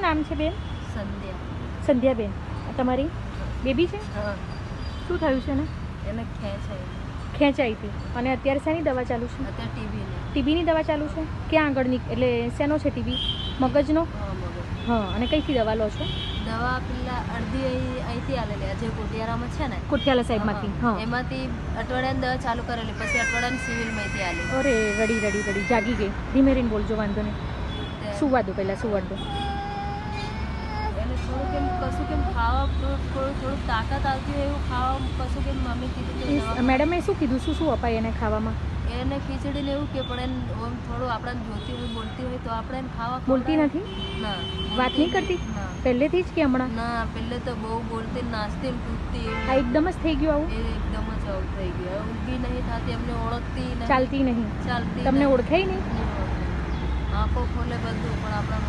શું નામ છે બેન? સંધ્યા. સંધ્યાબેન. બેન તમારી? બેબી છે? શું થયું છે ને એને ખેંચ આવી ખેંચાઈ હતી. અને અત્યારે શેની દવા ચાલુ છે? અત્યારે ટીવીને ટીબીની દવા ચાલુ છે? ક્યાં આગળની? એટલે શેનો છે ટીબી? મગજનો? હા અને કઈથી દવા લો છો? દવા પેલા અડધી અહીંથી આવેલી જે કોટિયારામાં છે ને કોઠિયાલા સાહેબમાંથી હા, એમાંથી અઠવાડિયાની દવા ચાલુ કરેલી પછી અઠવાડિયાની સિવિલમાંથી આવેલી અરે રડી રડી રડી જાગી ગઈ. ધીમે રહીને બોલજો વાંધો નહીં. શું સુવા દો પહેલાં સુવા દો એને થોડું કેમ કશું કેમ ખાવા થોડું થોડું થોડું તાકાત આવતી હોય એવું ખાવા કશું મમ્મી કીધું કે એ મેડમે શું કીધું? શું શું અપાય એને ખાવામાં? એને ખીચડી ને એવું કે પણ એને ઓમ થોડું આપણને જોતી હોય બોલતી હોય તો આપણે એને ખાવા બોલતી નથી? ના વાત નહીં કરતી? પહેલેથી જ કે હમણાં? ના પહેલે તો બહુ બોલતી નાસ્તી કૂદતી આ એકદમ જ થઈ ગયું આવું? એ એકદમ જ આવું થઈ ગયું. ઊભી નહીં થતી એમને ઓળખતી નહીં. ચાલતી નહીં. ચાલતી તમને. ઓળખાય નહીં? નહીં આંખો ખોલે બધું પણ આપણા